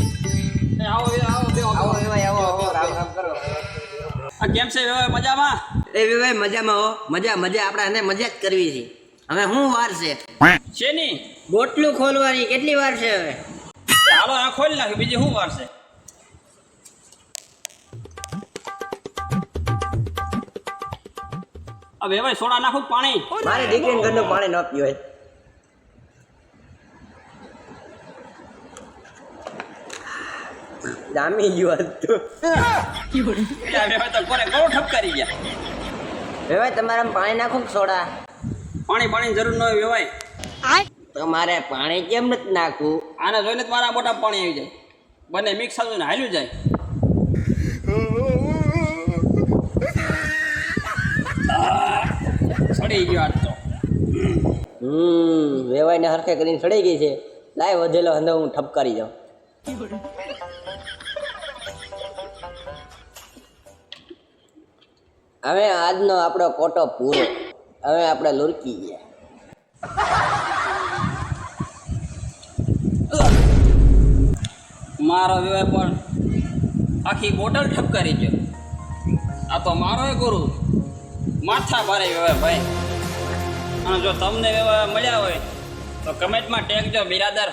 એ આવો આવો આવો આવો. આવો રામ રામ કરો આ કેમ છે વેવાઈ મજામાં? એ વેવાઈ મજામાં હો. મજા મજા આપણે એને મજા જ કરવી છે. હવે શું વાર છે? શેની? બોટલું ખોલવાની કેટલી વાર છે હવે? હાલો આ ખોલી નાખ બીજી શું વાર છે? વેવાઈ સોડા નાખું પાણી? મારી દીકરીને ઘરનું પાણી ન પીવાય. જામી ગયું હતું. કોરે કોરો ગયા વેવાય તમારે પાણી નાખું સોડા? પાણી પાણી જરૂર ન હોય વેવાય. તમારે પાણી કેમ નથી નાખવું? આને જોઈને મારા મોટા પાણી આવી જાય. બંને મિક્સ થતું ને હાલ્યું જાય. સડી ગયો આજ તો. હમ વેવાઈને હરખે કરીને સડી ગઈ છે. લાય વધેલો હંધો હું ઠપકારી જાઉં. હવે આજનો આપણો કોટો પૂરો. હવે આપણે લુરકી ગયા. મારો વિવાહ પણ આખી બોટલ ઠપકારી ગયો આ તો મારો એ ગુરુ. માથા ભારે વેવાય ભાઈ. અને જો તમને વિવાહ મળ્યા હોય તો કમેન્ટમાં ટેકજો બિરાદર